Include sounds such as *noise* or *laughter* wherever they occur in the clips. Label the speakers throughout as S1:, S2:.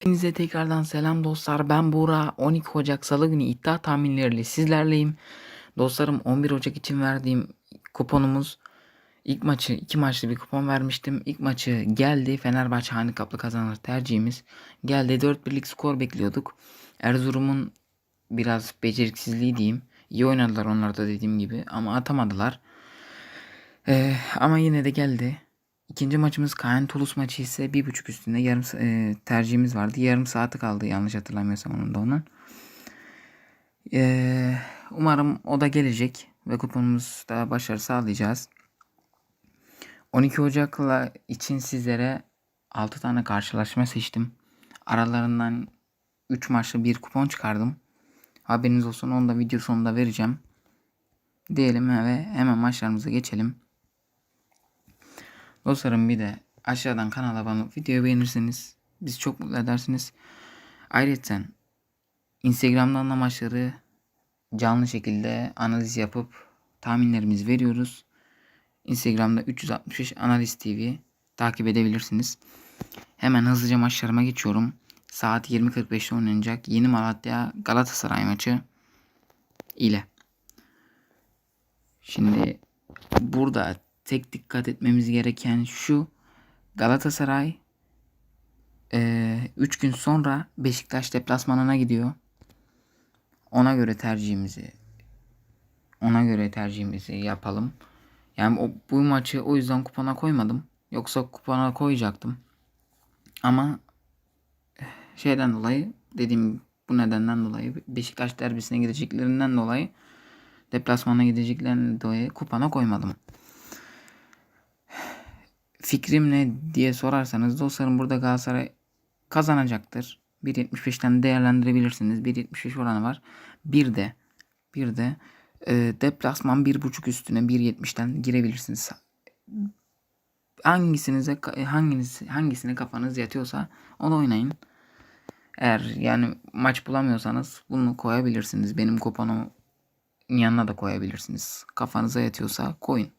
S1: Hepinize tekrardan selam dostlar. Ben Buğra. 12 Ocak Salı günü iddia tahminleriyle sizlerleyim. Dostlarım 11 Ocak için verdiğim kuponumuz ilk maçı iki maçlı bir kupon vermiştim. İlk maçı geldi. Fenerbahçe handikaplı kazanır tercihimiz. Geldi 4 birlik skor bekliyorduk. Erzurum'un biraz beceriksizliği diyeyim. İyi oynadılar onlar da dediğim gibi ama atamadılar. Ee, ama yine de geldi. İkinci maçımız Caen Toulouse maçı ise bir buçuk üstünde yarım e, tercihimiz vardı. Yarım saati kaldı yanlış hatırlamıyorsam onun da onun. Ee, umarım o da gelecek ve kuponumuzda başarı sağlayacağız. 12 Ocak'la için sizlere 6 tane karşılaşma seçtim. Aralarından 3 maçlı bir kupon çıkardım. Haberiniz olsun onu da video sonunda vereceğim. Diyelim ve hemen maçlarımıza geçelim. Dostlarım bir de aşağıdan kanala abone videoyu beğenirseniz bizi çok mutlu edersiniz. Ayrıca Instagram'dan da maçları canlı şekilde analiz yapıp tahminlerimizi veriyoruz. Instagram'da 365 Analiz TV takip edebilirsiniz. Hemen hızlıca maçlarıma geçiyorum. Saat 20.45'te oynanacak Yeni Malatya Galatasaray maçı ile. Şimdi burada tek dikkat etmemiz gereken şu. Galatasaray 3 gün sonra Beşiktaş deplasmanına gidiyor. Ona göre tercihimizi ona göre tercihimizi yapalım. Yani o, bu maçı o yüzden kupona koymadım. Yoksa kupona koyacaktım. Ama şeyden dolayı dediğim bu nedenden dolayı Beşiktaş derbisine gideceklerinden dolayı deplasmana gideceklerinden dolayı kupona koymadım. Fikrim ne diye sorarsanız dostlarım burada Galatasaray kazanacaktır. 1.75'ten değerlendirebilirsiniz. 1.75 oranı var. Bir de bir de e, deplasman 1.5 üstüne 1.70'ten girebilirsiniz. Hangisinize hanginiz hangisine kafanız yatıyorsa onu oynayın. Eğer yani maç bulamıyorsanız bunu koyabilirsiniz. Benim kuponu yanına da koyabilirsiniz. Kafanıza yatıyorsa koyun.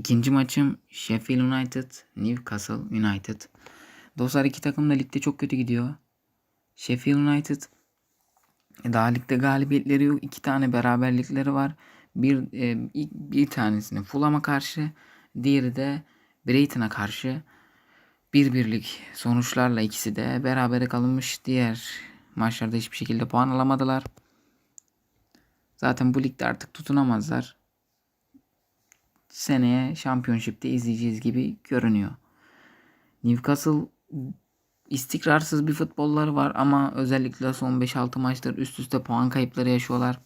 S1: İkinci maçım Sheffield United, Newcastle United. Dostlar iki takım da ligde çok kötü gidiyor. Sheffield United daha ligde galibiyetleri yok. İki tane beraberlikleri var. Bir, e, bir tanesini Fulham'a karşı, diğeri de Brighton'a karşı. Bir birlik sonuçlarla ikisi de berabere kalınmış. Diğer maçlarda hiçbir şekilde puan alamadılar. Zaten bu ligde artık tutunamazlar. Seneye Championship'te izleyeceğiz gibi görünüyor. Newcastle istikrarsız bir futbolları var ama özellikle son 5-6 maçtır üst üste puan kayıpları yaşıyorlar.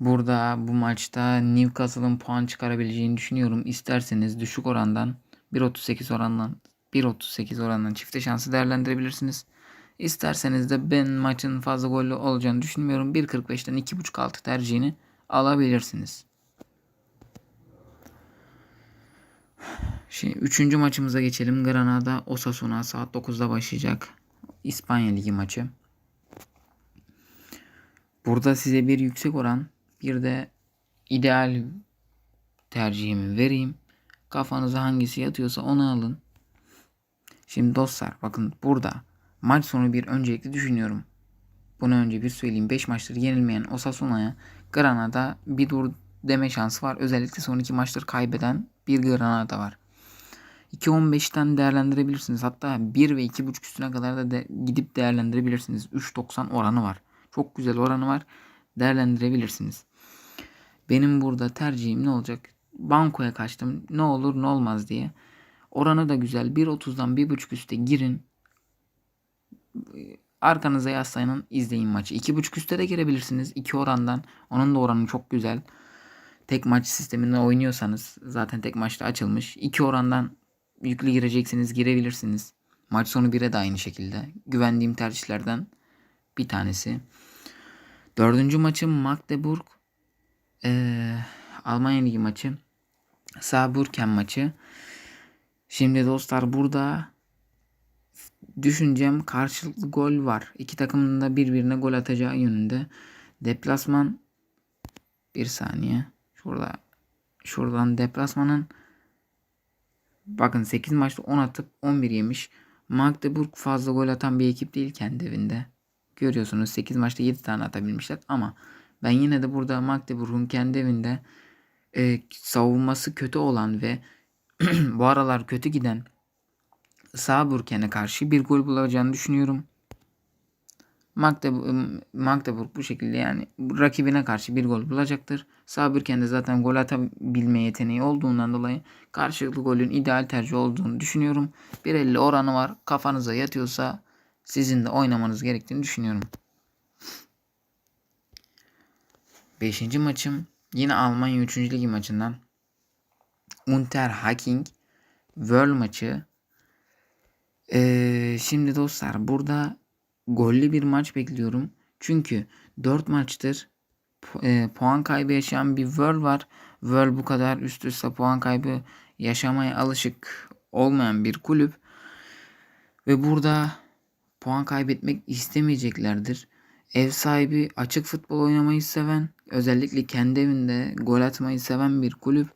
S1: Burada bu maçta Newcastle'ın puan çıkarabileceğini düşünüyorum. İsterseniz düşük orandan 1.38 orandan 1.38 orandan çifte şansı değerlendirebilirsiniz. İsterseniz de ben maçın fazla gollü olacağını düşünmüyorum. 1.45'ten 2.5 altı tercihini alabilirsiniz. Şimdi üçüncü maçımıza geçelim. Granada Osasuna saat 9'da başlayacak. İspanya Ligi maçı. Burada size bir yüksek oran bir de ideal tercihimi vereyim. Kafanıza hangisi yatıyorsa onu alın. Şimdi dostlar bakın burada maç sonu bir öncelikli düşünüyorum. Bunu önce bir söyleyeyim. 5 maçtır yenilmeyen Osasuna'ya Granada bir dur deme şansı var. Özellikle son iki maçtır kaybeden bir Granada var. 2.15'ten değerlendirebilirsiniz. Hatta 1 ve 2.5 üstüne kadar da de gidip değerlendirebilirsiniz. 3.90 oranı var. Çok güzel oranı var. Değerlendirebilirsiniz. Benim burada tercihim ne olacak? Bankoya kaçtım. Ne olur ne olmaz diye. Oranı da güzel. 1.30'dan 1.5 üste girin. Arkanıza yaslayın izleyin maçı. 2.5 üste de girebilirsiniz. 2 orandan. Onun da oranı çok güzel. Tek maç sisteminde oynuyorsanız zaten tek maçta açılmış. 2 orandan yüklü gireceksiniz girebilirsiniz. Maç sonu 1'e de aynı şekilde. Güvendiğim tercihlerden bir tanesi. Dördüncü maçım Magdeburg. Ee, Almanya Ligi maçı. Saarbrücken maçı. Şimdi dostlar burada düşüncem karşılıklı gol var. İki takımın da birbirine gol atacağı yönünde. Deplasman bir saniye. Şurada şuradan deplasmanın bakın 8 maçta 10 atıp 11 yemiş. Magdeburg fazla gol atan bir ekip değil kendi evinde. Görüyorsunuz 8 maçta 7 tane atabilmişler ama ben yine de burada Magdeburg'un kendi evinde e, savunması kötü olan ve *clears throat* bu aralar kötü giden Saarbrücken'e karşı bir gol bulacağını düşünüyorum. Magdeburg, Magdeburg bu şekilde yani rakibine karşı bir gol bulacaktır. Saarbrücken de zaten gol atabilme yeteneği olduğundan dolayı karşılıklı golün ideal tercih olduğunu düşünüyorum. 1.50 oranı var. Kafanıza yatıyorsa sizin de oynamanız gerektiğini düşünüyorum. Beşinci maçım yine Almanya 3. Ligi maçından Unterhaching World maçı. Ee, şimdi dostlar burada gollü bir maç bekliyorum. Çünkü 4 maçtır e, puan kaybı yaşayan bir World var. World bu kadar üst üste puan kaybı yaşamaya alışık olmayan bir kulüp. Ve burada puan kaybetmek istemeyeceklerdir. Ev sahibi açık futbol oynamayı seven, özellikle kendi evinde gol atmayı seven bir kulüp.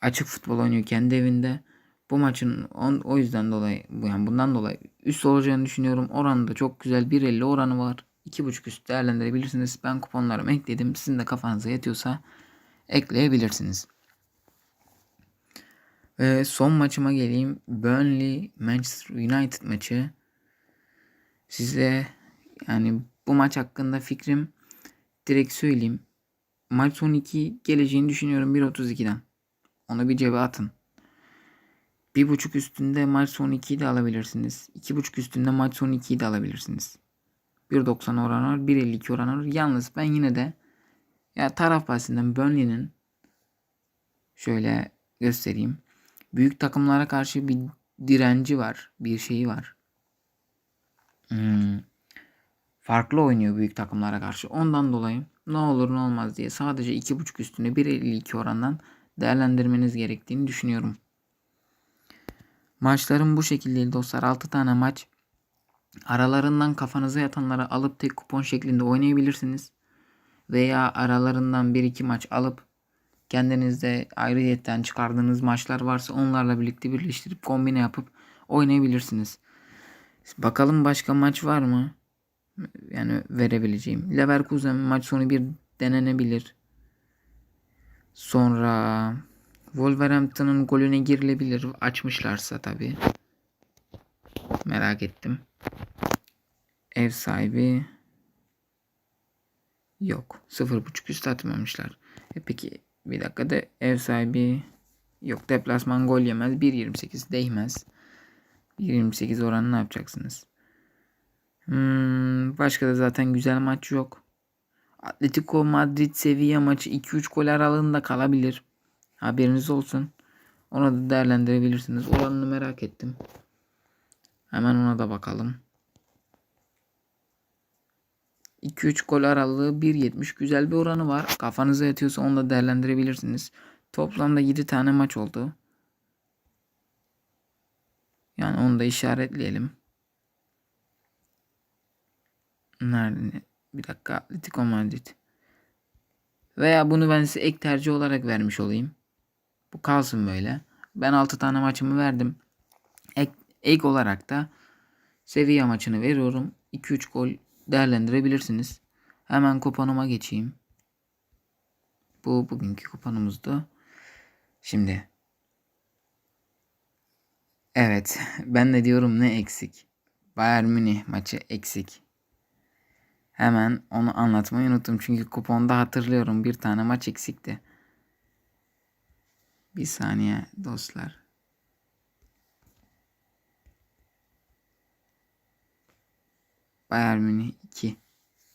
S1: Açık futbol oynuyor kendi evinde. Bu maçın on, o yüzden dolayı yani bundan dolayı üst olacağını düşünüyorum. Oranı da çok güzel 1.50 oranı var. 2.5 üst değerlendirebilirsiniz. Ben kuponlarımı ekledim. Sizin de kafanıza yatıyorsa ekleyebilirsiniz. Ve son maçıma geleyim. Burnley Manchester United maçı. Size yani bu maç hakkında fikrim direkt söyleyeyim. Maç son 2 geleceğini düşünüyorum 1.32'den. Onu bir cebe atın. 1.5 üstünde maç son 2'yi de alabilirsiniz. 2.5 üstünde maç son 2'yi de alabilirsiniz. 1.90 oran var. 1.52 oran var. Yalnız ben yine de ya taraf bahsinden Burnley'nin şöyle göstereyim. Büyük takımlara karşı bir direnci var. Bir şeyi var. Hmm. Farklı oynuyor büyük takımlara karşı. Ondan dolayı ne olur ne olmaz diye sadece 2.5 üstüne 1.52 orandan değerlendirmeniz gerektiğini düşünüyorum. Maçlarım bu şekilde dostlar. 6 tane maç. Aralarından kafanıza yatanları alıp tek kupon şeklinde oynayabilirsiniz. Veya aralarından 1-2 maç alıp kendinizde ayrıyetten çıkardığınız maçlar varsa onlarla birlikte birleştirip kombine yapıp oynayabilirsiniz. Bakalım başka maç var mı? Yani verebileceğim. Leverkusen maç sonu bir denenebilir. Sonra Wolverhampton'ın golüne girilebilir. Açmışlarsa tabii. Merak ettim. Ev sahibi yok. 0.5 üst atmamışlar. E peki bir dakika da ev sahibi yok. Deplasman gol yemez. 1.28 değmez. 1.28 oranı ne yapacaksınız? Hmm, başka da zaten güzel maç yok. Atletico Madrid Sevilla maçı 2-3 gol aralığında kalabilir. Haberiniz olsun. Onu da değerlendirebilirsiniz. Oranını merak ettim. Hemen ona da bakalım. 2-3 gol aralığı 1.70 güzel bir oranı var. Kafanıza yatıyorsa onu da değerlendirebilirsiniz. Toplamda 7 tane maç oldu. Yani onu da işaretleyelim. Nerede? Bir dakika. Atletico Madrid. Veya bunu ben size ek tercih olarak vermiş olayım. Bu kalsın böyle. Ben 6 tane maçımı verdim. Ek, ek olarak da seviye maçını veriyorum. 2-3 gol değerlendirebilirsiniz. Hemen kuponuma geçeyim. Bu bugünkü kuponumuzdu. Şimdi Evet, ben de diyorum ne eksik? Bayern Münih maçı eksik. Hemen onu anlatmayı unuttum. Çünkü kuponda hatırlıyorum bir tane maç eksikti. Bir saniye dostlar. Bayern Münih 2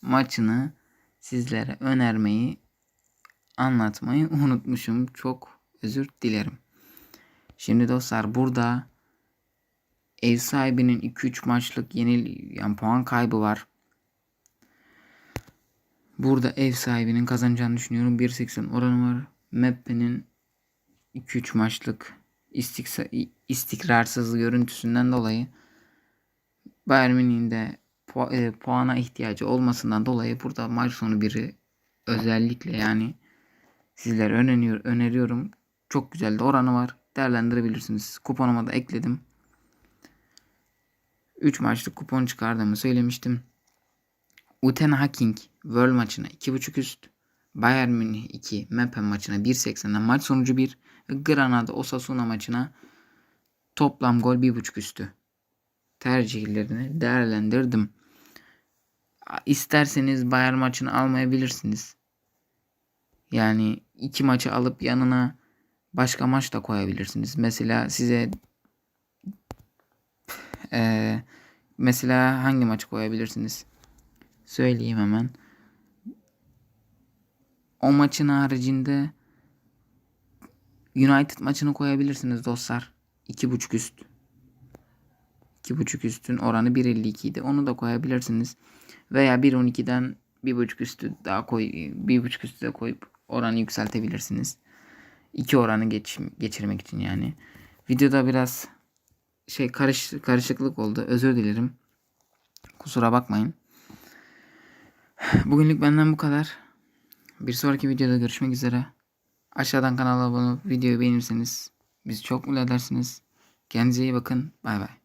S1: maçını sizlere önermeyi anlatmayı unutmuşum. Çok özür dilerim. Şimdi dostlar burada ev sahibinin 2-3 maçlık yenil yani puan kaybı var. Burada ev sahibinin kazanacağını düşünüyorum. 1.80 oranı var. Meppe'nin 2-3 maçlık istikrarsız görüntüsünden dolayı Bayern Münih'in de pu- e, puana ihtiyacı olmasından dolayı burada maç sonu biri özellikle yani sizlere öneriyor, öneriyorum. Çok güzel de oranı var. Değerlendirebilirsiniz. Kuponuma da ekledim. 3 maçlık kupon çıkardığımı söylemiştim. Uten Hacking World maçına 2.5 üst. Bayern Münih 2 Meppen maçına 1.80'den maç sonucu 1. Granada Osasuna maçına toplam gol 1.5 üstü. Tercihlerini değerlendirdim. İsterseniz Bayern maçını almayabilirsiniz. Yani iki maçı alıp yanına başka maç da koyabilirsiniz. Mesela size eee, mesela hangi maçı koyabilirsiniz? Söyleyeyim hemen. O maçın haricinde United maçını koyabilirsiniz dostlar. 2.5 üst. 2.5 üstün oranı 1.52 idi. Onu da koyabilirsiniz. Veya 1.12'den 1.5 üstü daha koy 1.5 üstü de koyup oranı yükseltebilirsiniz. İki oranı geç, geçirmek için yani. Videoda biraz şey karış, karışıklık oldu. Özür dilerim. Kusura bakmayın. *sighs* Bugünlük benden bu kadar. Bir sonraki videoda görüşmek üzere. Aşağıdan kanala abone olup videoyu beğenirseniz bizi çok mutlu edersiniz. Kendinize iyi bakın. Bay bay.